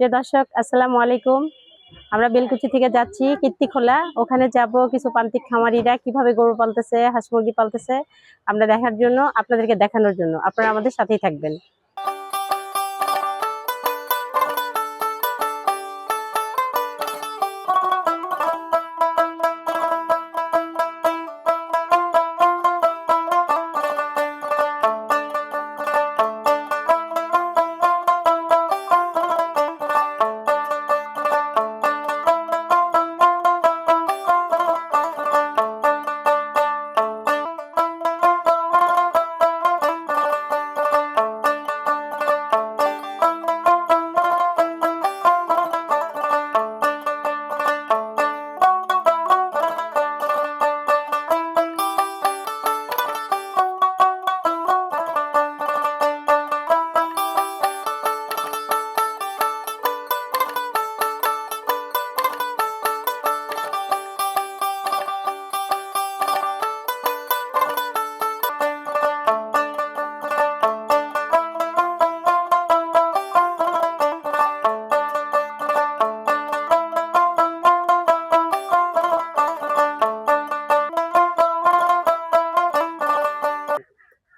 প্রিয় দর্শক, আসসালামু আলাইকুম। আমরা বেলকুচি থেকে যাচ্ছি কীর্তিখোলা ওখানে যাব কিছু প্রান্তিক খামারিরা, কীভাবে গরু পালতেছে, হাঁস মুরগি পালতেছে, আমরা দেখার জন্য, আপনাদেরকে দেখানোর জন্য। আপনারা আমাদের সাথেই থাকবেন।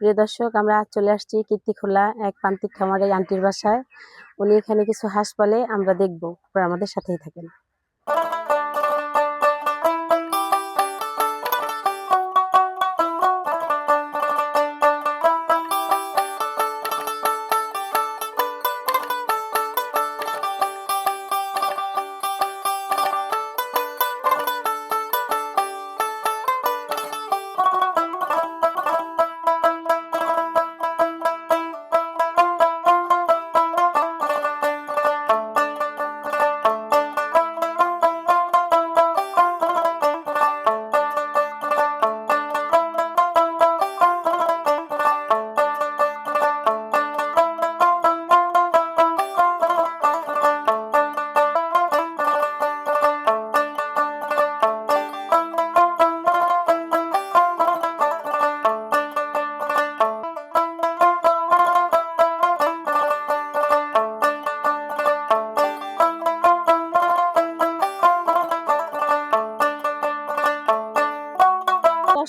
প্রিয় দর্শক, আমরা চলে আসছি কীর্তিখোলা, এক প্রান্তিক খামারের আন্টির বাসায়। উনি এখানে কিছু হাঁস পালে আমরা দেখব আপনারা আমাদের সাথেই থাকেন।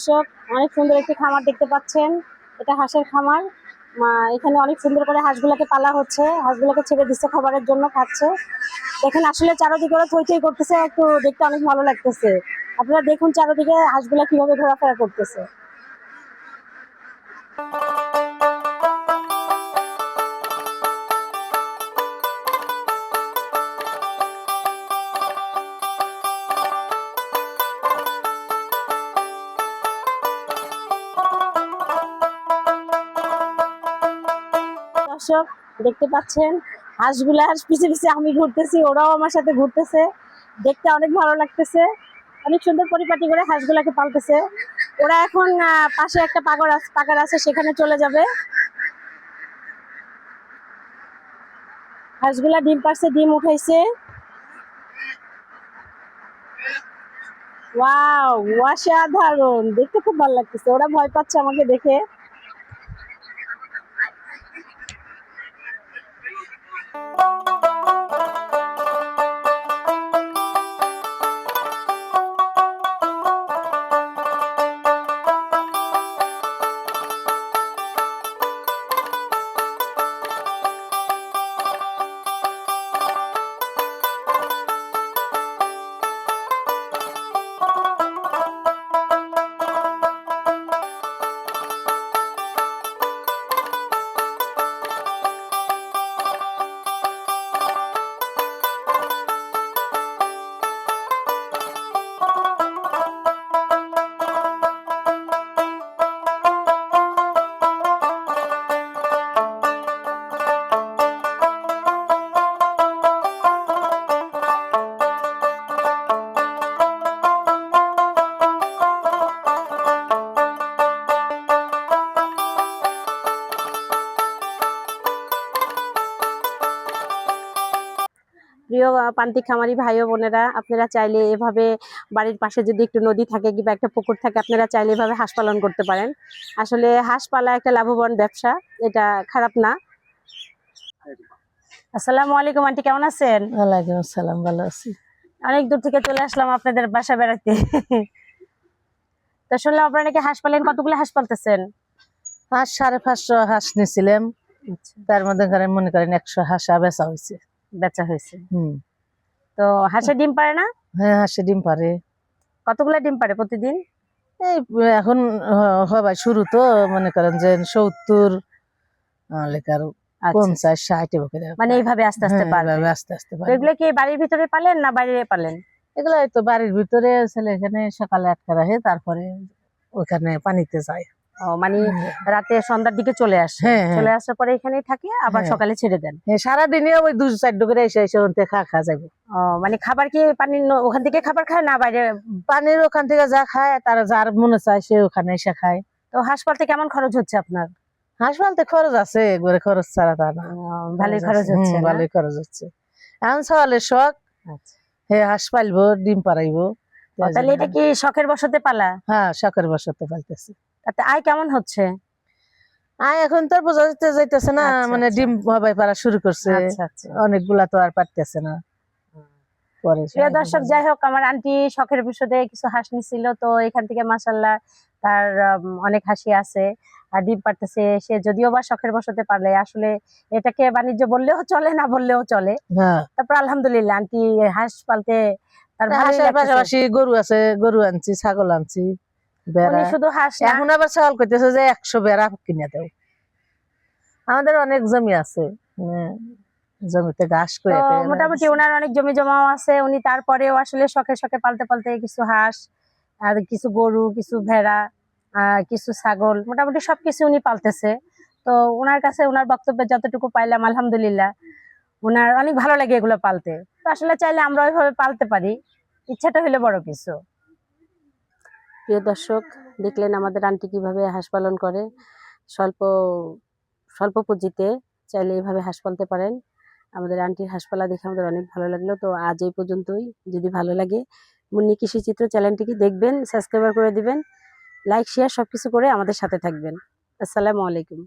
দর্শক, অনেক সুন্দর একটি খামার দেখতে পাচ্ছেন। এটা হাঁসের খামার। এখানে অনেক সুন্দর করে হাঁসগুলোকে পালা হচ্ছে। হাঁসগুলোকে ছেড়ে দিচ্ছে খাবারের জন্য, খাচ্ছে। দেখেন, আসলে চারোদিকে ওরা থই করতেছে, একটু দেখতে অনেক ভালো লাগতেছে। আপনারা দেখুন চারোদিকে হাঁসগুলা কীভাবে ঘোরাফেরা করতেছে। দর্শক, দেখতে পাচ্ছেন? হাঁসগুলার পিছে পিছে আমি ঘুরতেছি, ওরাও আমার সাথে ঘুরতেছে। দেখতে অনেক ভালো লাগতেছে। অনেক সুন্দর পরিপাটি করে হাঁসগুলাকে পালতেছে। ওরা এখন পাশে একটা পাগর আছে পাগার আছে, সেখানে চলে যাবে। হাঁসগুলা ডিম পারছে ডিম উঠাইছে। ওয়াও, অসাধারণ! দেখতে খুব ভালো লাগতেছে। ওরা ভয় পাচ্ছে আমাকে দেখে। Thank you. প্রিয় আহ, প্রান্তিক খামারি ভাই ও বোনেরা আপনারা চাইলে এভাবে বাড়ির পাশে যদি একটু নদী থাকে কিংবা একটা পুকুর থাকে আপনারা চাইলে এভাবে হাঁস পালন করতে পারেন। আসলে হাঁস পালা একটা লাভবান ব্যবসা এটা খারাপ না। আসসালামু আলাইকুম আন্টি কেমন আছেন? ওয়ালাইকুম আসসালাম ভালো আছি। অনেক দূর থেকে চলে আসলাম আপনাদের বাসা বেড়াতে তো শুনলাম আপনারা নাকি হাঁস পালেন কতগুলো হাঁস পালতেছেন? হাঁস সাড়ে পাঁচশো হাঁস নিয়েছিলাম। তার মধ্যে মনে করেন একশো হাঁসা বেচা হয়েছে। বেচা হয়েছে। তো হাঁসের ডিম পারে না? হ্যাঁ হাঁসে ডিম পারে। কতগুলো ডিম পারে প্রতিদিন? এই এখন হ- হবাই শুরু তো মনে করেন যে সত্তর লেখার আচ্ছা। পঞ্চাশ ষাট মানে এইভাবে আস্তে আস্তে হ্যাঁ, পারবে। আস্তে আস্তে তো পারে এগুলো কি বাড়ির ভিতরে পালেন না বাইরে পালেন? এগুলো তো বাড়ির ভিতরে ছেলে এখানে সকালে আটকা রাখে তারপরে ওখানে পানিতে যায়। মানে রাতে সন্ধ্যার দিকে চলে আসে। হ্যাঁ হ্যাঁ। চলে আসার পরে এখানেই থাকে আবার হ্যাঁ। সকালে ছেড়ে দেন। হ্যাঁ, সারাদিনে ওই দু চারটে করে এসে এসে ওখান থেকে খা খা যাবে। মানে খাবার কি পানি ওখান থেকে খাবার খায় না বাইরে? পানির ওখান থেকে যা খায় তার যার মনে চায় সে ওখানে এসে খায়। তো হাঁস পালতে কেমন খরচ হচ্ছে আপনার? হাসপাতালে খরচ আছে একবারে খরচ ছাড়া তা না। ভালোই খরচ হচ্ছে ভালোই খরচ হচ্ছে। এখন সকালে শখ আচ্ছা। হে হাঁস পালবো ডিম পারাইবো তাহলে এটা কি শখের বসতে পালা? হ্যাঁ শখের বসতে পালতেছে তাতে আয় কেমন হচ্ছে? আয় এখন তো বোঝা যেতে যাইতেছে না আচ্ছা, মানে আচ্ছা। ডিম হবাই পারা শুরু করছে। আচ্ছা অনেকগুলা তো আর পারতেছে না। প্রিয় দর্শক যাই হোক আমার আন্টি শখের বিষয়ে কিছু হাঁস নিছিল তো এখান থেকে মাসাল্লাহ তার অনেক হাসি আছে। আর ডিম পারতেছে সে যদিও বা শখের বসতে পারলে আসলে এটাকে বাণিজ্য বললেও চলে না বললেও চলে। হ্যাঁ। তারপর আলহামদুলিল্লাহ আন্টি হাঁস পালতে তার হাঁসের পাশাপাশি গরু আছে গরু আনছি ছাগল আনছি। বেড়া। শুধু হাঁস এখন আবার ছাগল করতেছে যে একশো বেড়া কিনে দেও। আমাদের অনেক জমি আছে হ্যাঁ, জমিতে ঘাস করে মোটামুটি ওনার অনেক জমি জমাও আছে উনি তারপরেও আসলে শখে শখে পালতে পালতে কিছু হাঁস আর কিছু গরু কিছু ভেড়া কিছু ছাগল মোটামুটি সবকিছু উনি পালতেছে। তো ওনার কাছে ওনার বক্তব্যে যতটুকু পাইলাম আলহামদুলিল্লাহ ওনার অনেক ভালো লাগে এগুলো পালতে। তো আসলে চাইলে আমরা ওইভাবে পালতে পারি ইচ্ছাটা হলে বড় কিছু। প্রিয় দর্শক, দেখলেন আমাদের আন্টি কীভাবে হাঁস পালন করে। স্বল্প স্বল্প পুঁজিতে চাইলে এইভাবে হাঁস পালতে পারেন। আমাদের আন্টির হাঁসপালা দেখে আমাদের অনেক ভালো লাগল। তো আজ এই পর্যন্তই। যদি ভালো লাগে, মুন্নি কৃষি চিত্র চ্যানেলটিকে দেখবেন, সাবস্ক্রাইবার করে দিবেন, লাইক, শেয়ার সব কিছু করে আমাদের সাথে থাকবেন। আসসালামু আলাইকুম।